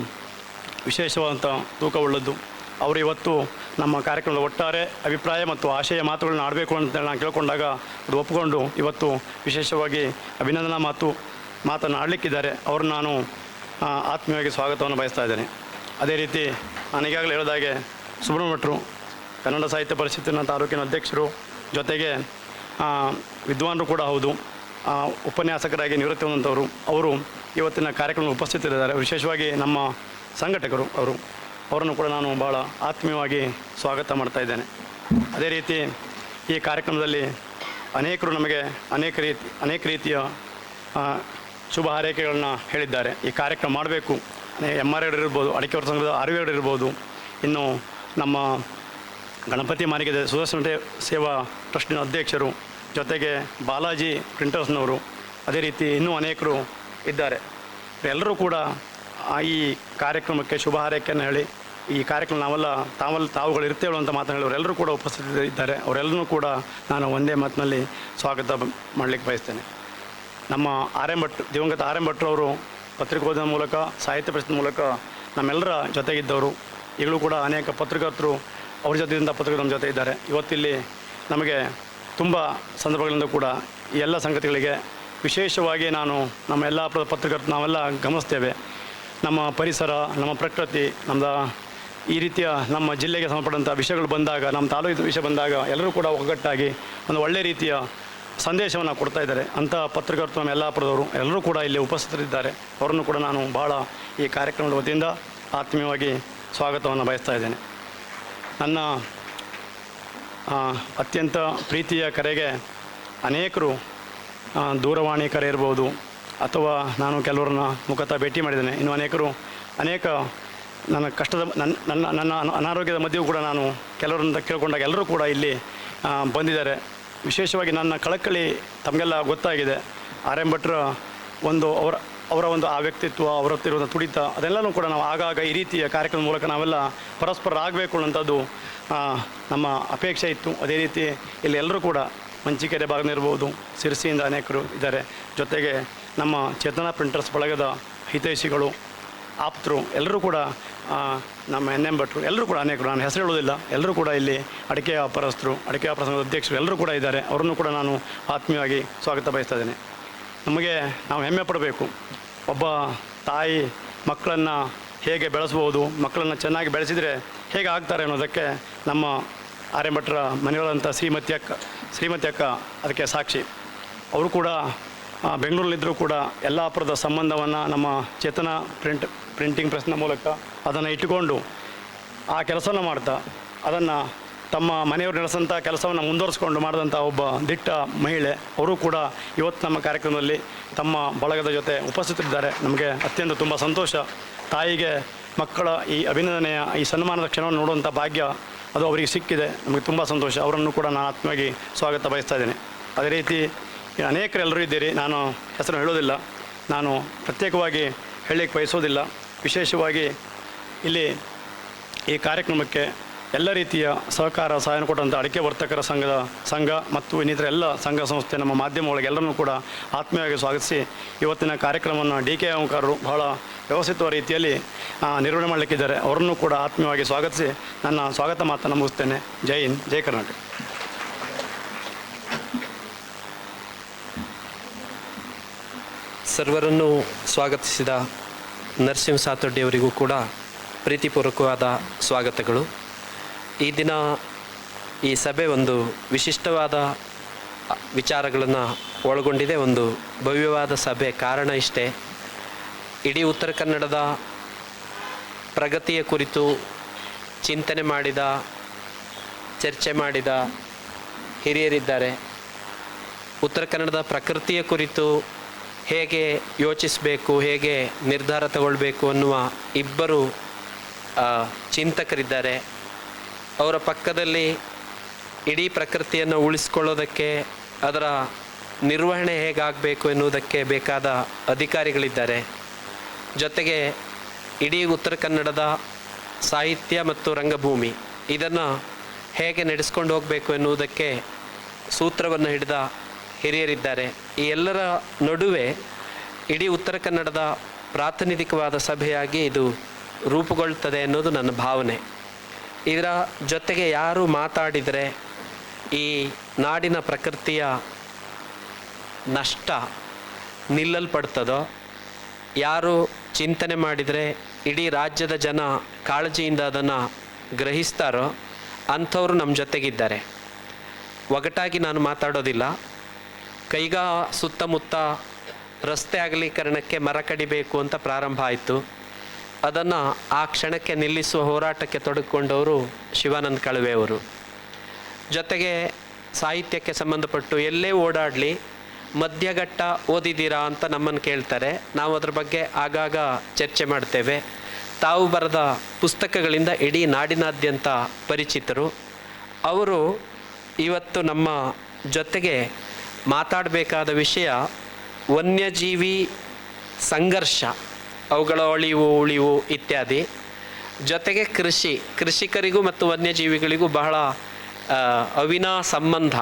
ವಿಶೇಷವಾದಂಥ ತೂಕವುಳ್ಳದ್ದು. ಅವರು ಇವತ್ತು ನಮ್ಮ ಕಾರ್ಯಕ್ರಮದ ಒಟ್ಟಾರೆ ಅಭಿಪ್ರಾಯ ಮತ್ತು ಆಶಯ ಮಾತುಗಳನ್ನ ಆಡಬೇಕು ಅಂತ ನಾನು ಕೇಳಿಕೊಂಡಾಗ ಅದು ಒಪ್ಪಿಕೊಂಡು ಇವತ್ತು ವಿಶೇಷವಾಗಿ ಅಭಿನಂದನಾ ಮಾತು, ಮಾತನ್ನು ಆಡಲಿಕ್ಕಿದ್ದಾರೆ. ಅವ್ರನ್ನ ನಾನು ಆತ್ಮೀಯವಾಗಿ ಸ್ವಾಗತವನ್ನು ಬಯಸ್ತಾ ಇದ್ದೇನೆ. ಅದೇ ರೀತಿ ನಾನು ಈಗಾಗಲೇ ಹೇಳಿದಾಗೆ ಸುಬ್ರಹ್ಮಣ್ಯ ಭಟ್ರು ಕನ್ನಡ ಸಾಹಿತ್ಯ ಪರಿಷತ್ತಿನ ತಾಲೂಕಿನ ಅಧ್ಯಕ್ಷರು ಜೊತೆಗೆ ವಿದ್ವಾನರು ಕೂಡ ಹೌದು. ಉಪನ್ಯಾಸಕರಾಗಿ ನಿವೃತ್ತಿ ಹೊಂದಂಥವರು ಅವರು ಇವತ್ತಿನ ಕಾರ್ಯಕ್ರಮ ಉಪಸ್ಥಿತರಿದ್ದಾರೆ. ವಿಶೇಷವಾಗಿ ನಮ್ಮ ಸಂಘಟಕರು ಅವರು. ಅವರನ್ನು ಕೂಡ ನಾನು ಭಾಳ ಆತ್ಮೀಯವಾಗಿ ಸ್ವಾಗತ ಮಾಡ್ತಾ ಇದ್ದೇನೆ. ಅದೇ ರೀತಿ ಈ ಕಾರ್ಯಕ್ರಮದಲ್ಲಿ ಅನೇಕರು ನಮಗೆ ಅನೇಕ ರೀತಿ, ಅನೇಕ ರೀತಿಯ ಶುಭ ಹಾರೈಕೆಗಳನ್ನ ಹೇಳಿದ್ದಾರೆ. ಈ ಕಾರ್ಯಕ್ರಮ ಮಾಡಬೇಕು. ಎಂ ಆರ್ ಇರ್ಬೋದು, ಅಡಿಕೆ ಅವರ ಸಂಘದ ಆರ್ ಇರ್ಬೋದು. ಇನ್ನು ನಮ್ಮ ಗಣಪತಿ ಮಾರಿಕೆ ಸುದರ್ಶನ ಸೇವಾ ಟ್ರಸ್ಟಿನ ಅಧ್ಯಕ್ಷರು, ಜೊತೆಗೆ ಬಾಲಾಜಿ ಪ್ರಿಂಟರ್ಸ್ನವರು, ಅದೇ ರೀತಿ ಇನ್ನೂ ಅನೇಕರು ಇದ್ದಾರೆ. ಎಲ್ಲರೂ ಕೂಡ ಈ ಕಾರ್ಯಕ್ರಮಕ್ಕೆ ಶುಭ ಹಾರೈಕೆಯನ್ನು ಹೇಳಿ, ಈ ಕಾರ್ಯಕ್ರಮ ನಾವೆಲ್ಲ ತಾವಲ್ಲಿ ತಾವುಗಳು ಇರ್ತೇವೆ ಅಂತ ಮಾತನಾಡಿ ಅವರೆಲ್ಲರೂ ಕೂಡ ಉಪಸ್ಥಿತರಿದ್ದಾರೆ ಅವರೆಲ್ಲರೂ ಕೂಡ ನಾನು ಒಂದೇ ಮಾತಿನಲ್ಲಿ ಸ್ವಾಗತ ಮಾಡಲಿಕ್ಕೆ ಬಯಸ್ತೇನೆ. ನಮ್ಮ ಆರ್ ಎಂ ದಿವಂಗತ ಆರ್ ಎಂ ಪತ್ರಿಕೋದ್ಯಮ ಮೂಲಕ, ಸಾಹಿತ್ಯ ಪರಿಷತ್ ಮೂಲಕ ನಮ್ಮೆಲ್ಲರ ಜೊತೆಗಿದ್ದವರು. ಈಗಲೂ ಕೂಡ ಅನೇಕ ಪತ್ರಕರ್ತರು ಅವ್ರ ಜೊತೆಯಿಂದ ಪತ್ರಕರ್ತರ ನಮ್ಮ ಜೊತೆ ಇದ್ದಾರೆ. ಇವತ್ತಿಲ್ಲಿ ನಮಗೆ ತುಂಬ ಸಂದರ್ಭಗಳಿಂದ ಕೂಡ ಈ ಎಲ್ಲ ಸಂಗತಿಗಳಿಗೆ ವಿಶೇಷವಾಗಿ ನಾನು ನಮ್ಮ ಎಲ್ಲ ಪತ್ರಕರ್ತರು ನಾವೆಲ್ಲ ಗಮನಿಸ್ತೇವೆ. ನಮ್ಮ ಪರಿಸರ, ನಮ್ಮ ಪ್ರಕೃತಿ ನಮ್ಮದ ಈ ರೀತಿಯ ನಮ್ಮ ಜಿಲ್ಲೆಗೆ ಸಂಬಂಧಪಟ್ಟಂಥ ವಿಷಯಗಳು ಬಂದಾಗ, ನಮ್ಮ ತಾಲೂಕಿನ ವಿಷಯ ಬಂದಾಗ ಎಲ್ಲರೂ ಕೂಡ ಒಗ್ಗಟ್ಟಾಗಿ ಒಂದು ಒಳ್ಳೆಯ ರೀತಿಯ ಸಂದೇಶವನ್ನು ಕೊಡ್ತಾ ಇದ್ದಾರೆ. ಅಂಥ ಪತ್ರಕರ್ತರು ನಮ್ಮ ಯಲ್ಲಾಪುರದವರು ಎಲ್ಲರೂ ಕೂಡ ಇಲ್ಲಿ ಉಪಸ್ಥಿತರಿದ್ದಾರೆ. ಅವರನ್ನು ಕೂಡ ನಾನು ಭಾಳ ಈ ಕಾರ್ಯಕ್ರಮದ ವತಿಯಿಂದ ಆತ್ಮೀಯವಾಗಿ ಸ್ವಾಗತವನ್ನು ಬಯಸ್ತಾ ಇದ್ದೇನೆ. ನನ್ನ ಅತ್ಯಂತ ಪ್ರೀತಿಯ ಕರೆಗೆ ಅನೇಕರು ದೂರವಾಣಿ ಕರೆ ಇರ್ಬೋದು, ಅಥವಾ ನಾನು ಕೆಲವರನ್ನ ಮುಖತಃ ಭೇಟಿ ಮಾಡಿದ್ದೇನೆ. ಇನ್ನು ಅನೇಕರು, ಅನೇಕ ನನ್ನ ಕಷ್ಟದ ನನ್ನ ನನ್ನ ನನ್ನ ಅನಾರೋಗ್ಯದ ಮಧ್ಯೆಯೂ ಕೂಡ ನಾನು ಕೆಲವರನ್ನ ಕೇಳ್ಕೊಂಡಾಗ ಎಲ್ಲರೂ ಕೂಡ ಇಲ್ಲಿ ಬಂದಿದ್ದಾರೆ. ವಿಶೇಷವಾಗಿ ನನ್ನ ಕಳಕಳಿ ತಮಗೆಲ್ಲ ಗೊತ್ತಾಗಿದೆ. ಆರ್ ಎಂ ಭಟ್ರ ಒಂದು ಅವರ ಅವರ ಒಂದು ಆ ವ್ಯಕ್ತಿತ್ವ ಅವರತ್ತಿರುವಂಥ ತುಡಿತ, ಅದೆಲ್ಲನೂ ಕೂಡ ನಾವು ಆಗಾಗ ಈ ರೀತಿಯ ಕಾರ್ಯಕ್ರಮದ ಮೂಲಕ ನಾವೆಲ್ಲ ಪರಸ್ಪರ ಆಗಬೇಕು ಅನ್ನೋಂಥದ್ದು ನಮ್ಮ ಅಪೇಕ್ಷೆ ಇತ್ತು. ಅದೇ ರೀತಿ ಇಲ್ಲಿ ಎಲ್ಲರೂ ಕೂಡ ಮಂಚಿಕೆರೆ ಭಾಗನಿರ್ಬೋದು ಸಿರಸಿಯಿಂದ ಅನೇಕರು ಇದ್ದಾರೆ. ಜೊತೆಗೆ ನಮ್ಮ ಚೇತನ ಪ್ರಿಂಟರ್ಸ್ ಬಳಗದ ಹಿತೈಷಿಗಳು, ಆಪ್ತರು, ಎಲ್ಲರೂ ಕೂಡ ನಮ್ಮ ಎನ್ ಎಂ ಭಟ್ರು ಎಲ್ಲರೂ ಕೂಡ ಅನೇಕರು, ನಾನು ಹೆಸರು ಹೇಳೋದಿಲ್ಲ ಎಲ್ಲರೂ ಕೂಡ ಇಲ್ಲಿ ಅಡಿಕೆ ವ್ಯಾಪಾರಸ್ಥರು, ಅಡಿಕೆ ವ್ಯಾಪಾರ ಅಧ್ಯಕ್ಷರು ಎಲ್ಲರೂ ಕೂಡ ಇದ್ದಾರೆ. ಅವರನ್ನು ಕೂಡ ನಾನು ಆತ್ಮೀಯವಾಗಿ ಸ್ವಾಗತ ಬಯಸ್ತಾ ಇದ್ದೇನೆ. ನಮಗೆ ನಾವು ಹೆಮ್ಮೆ ಪಡಬೇಕು, ಒಬ್ಬ ತಾಯಿ ಮಕ್ಕಳನ್ನು ಹೇಗೆ ಬೆಳೆಸ್ಬೋದು, ಮಕ್ಕಳನ್ನು ಚೆನ್ನಾಗಿ ಬೆಳೆಸಿದರೆ ಹೇಗೆ ಆಗ್ತಾರೆ ಅನ್ನೋದಕ್ಕೆ ನಮ್ಮ ಆರ್ಯಭಟ್ರ ಮನೆಯವರಂಥ ಶ್ರೀಮತಿ ಅಕ್ಕ ಶ್ರೀಮತಿ ಅಕ್ಕ ಅದಕ್ಕೆ ಸಾಕ್ಷಿ. ಅವರು ಕೂಡ ಬೆಂಗಳೂರಲ್ಲಿದ್ದರೂ ಕೂಡ ಯಲ್ಲಾಪುರದ ಸಂಬಂಧವನ್ನು ನಮ್ಮ ಚೇತನ ಪ್ರಿಂಟ್ ಪ್ರಿಂಟಿಂಗ್ ಪ್ರೆಸ್ನ ಮೂಲಕ ಅದನ್ನು ಇಟ್ಟುಕೊಂಡು ಆ ಕೆಲಸವನ್ನು ಮಾಡ್ತಾ, ಅದನ್ನು ತಮ್ಮ ಮನೆಯವರು ನಡೆಸಂಥ ಕೆಲಸವನ್ನು ಮುಂದುವರಿಸ್ಕೊಂಡು ಮಾಡಿದಂಥ ಒಬ್ಬ ದಿಟ್ಟ ಮಹಿಳೆ, ಅವರು ಕೂಡ ಇವತ್ತು ನಮ್ಮ ಕಾರ್ಯಕ್ರಮದಲ್ಲಿ ತಮ್ಮ ಬಳಗದ ಜೊತೆ ಉಪಸ್ಥಿತರಿದ್ದಾರೆ. ನಮಗೆ ಅತ್ಯಂತ ತುಂಬ ಸಂತೋಷ. ತಾಯಿಗೆ ಮಕ್ಕಳ ಈ ಅಭಿನಂದನೆಯ, ಈ ಸನ್ಮಾನದ ಕ್ಷಣವನ್ನು ನೋಡುವಂಥ ಭಾಗ್ಯ ಅದು ಅವರಿಗೆ ಸಿಕ್ಕಿದೆ. ನಮಗೆ ತುಂಬ ಸಂತೋಷ. ಅವರನ್ನು ಕೂಡ ನಾನು ಆತ್ಮವಾಗಿ ಸ್ವಾಗತ ಬಯಸ್ತಾ ಇದ್ದೇನೆ. ಅದೇ ರೀತಿ ಈ ಅನೇಕರೆಲ್ಲರೂ ಇದ್ದೀರಿ. ನಾನು ಹೆಸರು ಹೇಳೋದಿಲ್ಲ. ನಾನು ಪ್ರತ್ಯೇಕವಾಗಿ ಹೇಳಲಿಕ್ಕೆ ಬಯಸೋದಿಲ್ಲ. ವಿಶೇಷವಾಗಿ ಇಲ್ಲಿ ಈ ಕಾರ್ಯಕ್ರಮಕ್ಕೆ ಎಲ್ಲ ರೀತಿಯ ಸಹಕಾರ ಸಹಾಯ ಕೊಟ್ಟಂಥ ಅಡಿಕೆ ವರ್ತಕರ ಸಂಘದ ಸಂಘ ಮತ್ತು ಇನ್ನಿತರ ಎಲ್ಲ ಸಂಘ ಸಂಸ್ಥೆ ನಮ್ಮ ಮಾಧ್ಯಮ ಒಳಗೆ ಎಲ್ಲರನ್ನೂ ಕೂಡ ಆತ್ಮೀಯವಾಗಿ ಸ್ವಾಗತಿಸಿ ಇವತ್ತಿನ ಕಾರ್ಯಕ್ರಮವನ್ನು ಡಿ ಕೆ ಬಹಳ ವ್ಯವಸ್ಥಿತ ರೀತಿಯಲ್ಲಿ ನಿರ್ವಹಣೆ ಮಾಡಲಿಕ್ಕಿದ್ದಾರೆ. ಅವರನ್ನು ಕೂಡ ಆತ್ಮೀಯವಾಗಿ ಸ್ವಾಗತಿಸಿ ನನ್ನ ಸ್ವಾಗತ ಮಾತನ್ನು ಮುಗಿಸ್ತೇನೆ. ಜೈ ಹಿಂದ್, ಜೈ ಕರ್ನಾಟಕ. ಸರ್ವರನ್ನು ಸ್ವಾಗತಿಸಿದ ನರಸಿಂಹ ಸಾತೊಡ್ಡಿಯವರಿಗೂ ಕೂಡ ಪ್ರೀತಿಪೂರ್ವಕವಾದ ಸ್ವಾಗತಗಳು. ಈ ದಿನ ಈ ಸಭೆ ಒಂದು ವಿಶಿಷ್ಟವಾದ ವಿಚಾರಗಳನ್ನು ಒಳಗೊಂಡಿದೆ. ಒಂದು ಭವ್ಯವಾದ ಸಭೆ ಕಾರಣ ಇಷ್ಟೇ. ಇಡೀ ಉತ್ತರ ಕನ್ನಡದ ಪ್ರಗತಿಯ ಕುರಿತು ಚಿಂತನೆ ಮಾಡಿದ, ಚರ್ಚೆ ಮಾಡಿದ ಹಿರಿಯರಿದ್ದಾರೆ. ಉತ್ತರ ಕನ್ನಡದ ಪ್ರಕೃತಿಯ ಕುರಿತು ಹೇಗೆ ಯೋಚಿಸಬೇಕು, ಹೇಗೆ ನಿರ್ಧಾರ ತಗೊಳ್ಬೇಕು ಅನ್ನುವ ಇಬ್ಬರು ಚಿಂತಕರಿದ್ದಾರೆ. ಅವರ ಪಕ್ಕದಲ್ಲಿ ಇಡೀ ಪ್ರಕೃತಿಯನ್ನು ಉಳಿಸ್ಕೊಳ್ಳೋದಕ್ಕೆ, ಅದರ ನಿರ್ವಹಣೆ ಹೇಗಾಗಬೇಕು ಎನ್ನುವುದಕ್ಕೆ ಬೇಕಾದ ಅಧಿಕಾರಿಗಳಿದ್ದಾರೆ. ಜೊತೆಗೆ ಇಡೀ ಉತ್ತರ ಕನ್ನಡದ ಸಾಹಿತ್ಯ ಮತ್ತು ರಂಗಭೂಮಿ ಇದನ್ನು ಹೇಗೆ ನಡೆಸ್ಕೊಂಡು ಹೋಗಬೇಕು ಎನ್ನುವುದಕ್ಕೆ ಸೂತ್ರವನ್ನು ಹಿಡಿದ ಹಿರಿಯರಿದ್ದಾರೆ. ಈ ಎಲ್ಲರ ನಡುವೆ ಇಡೀ ಉತ್ತರ ಕನ್ನಡದ ಪ್ರಾತಿನಿಧಿಕವಾದ ಸಭೆಯಾಗಿ ಇದು ರೂಪುಗೊಳ್ಳುತ್ತದೆ ಅನ್ನೋದು ನನ್ನ ಭಾವನೆ. ಇದರ ಜೊತೆಗೆ ಯಾರು ಮಾತಾಡಿದರೆ ಈ ನಾಡಿನ ಪ್ರಕೃತಿಯ ನಷ್ಟ ನಿಲ್ಲಲ್ಪಡ್ತದೋ, ಯಾರು ಚಿಂತನೆ ಮಾಡಿದರೆ ಇಡೀ ರಾಜ್ಯದ ಜನ ಕಾಳಜಿಯಿಂದ ಅದನ್ನು ಗ್ರಹಿಸ್ತಾರೋ ಅಂಥವರು ನಮ್ಮ ಜೊತೆಗಿದ್ದಾರೆ. ಒಗಟಾಗಿ ನಾನು ಮಾತಾಡೋದಿಲ್ಲ. ಕೈಗಾ ಸುತ್ತಮುತ್ತ ರಸ್ತೆ ಅಗಲೀಕರಣಕ್ಕೆ ಮರ ಕಡಿಬೇಕು ಅಂತ ಪ್ರಾರಂಭ ಆಯಿತು. ಅದನ್ನು ಆ ಕ್ಷಣಕ್ಕೆ ನಿಲ್ಲಿಸುವ ಹೋರಾಟಕ್ಕೆ ತೊಡಗಿಕೊಂಡವರು ಶಿವಾನಂದ ಅವರು. ಜೊತೆಗೆ ಸಾಹಿತ್ಯಕ್ಕೆ ಸಂಬಂಧಪಟ್ಟು ಎಲ್ಲೇ ಓಡಾಡಲಿ, ಮಧ್ಯಘಟ್ಟ ಓದಿದ್ದೀರಾ ಅಂತ ನಮ್ಮನ್ನು ಕೇಳ್ತಾರೆ. ನಾವು ಅದ್ರ ಬಗ್ಗೆ ಆಗಾಗ ಚರ್ಚೆ ಮಾಡ್ತೇವೆ. ತಾವು ಬರೆದ ಪುಸ್ತಕಗಳಿಂದ ಇಡೀ ನಾಡಿನಾದ್ಯಂತ ಪರಿಚಿತರು. ಅವರು ಇವತ್ತು ನಮ್ಮ ಜೊತೆಗೆ ಮಾತಾಡಬೇಕಾದ ವಿಷಯ ವನ್ಯಜೀವಿ ಸಂಘರ್ಷ, ಅವುಗಳ ಅಳಿವು, ಉಳಿವು ಇತ್ಯಾದಿ. ಜೊತೆಗೆ ಕೃಷಿ, ಕೃಷಿಕರಿಗೂ ಮತ್ತು ವನ್ಯಜೀವಿಗಳಿಗೂ ಬಹಳ ಅವಿನಾ ಸಂಬಂಧ.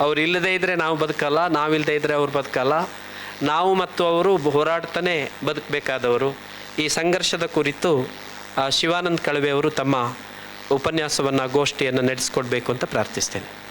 ಅವ್ರು ಇಲ್ಲದೇ ಇದ್ದರೆ ನಾವು ಬದುಕಲ್ಲ, ನಾವಿಲ್ಲದೇ ಇದ್ದರೆ ಅವ್ರು ಬದುಕಲ್ಲ. ನಾವು ಮತ್ತು ಅವರು ಹೋರಾಡ್ತಾನೆ ಬದುಕಬೇಕಾದವರು. ಈ ಸಂಘರ್ಷದ ಕುರಿತು ಶಿವಾನಂದ್ ಕಳವೆ ಅವರು ತಮ್ಮ ಉಪನ್ಯಾಸವನ್ನು, ಗೋಷ್ಠಿಯನ್ನು ನಡೆಸ್ಕೊಡ್ಬೇಕು ಅಂತ ಪ್ರಾರ್ಥಿಸ್ತೇನೆ.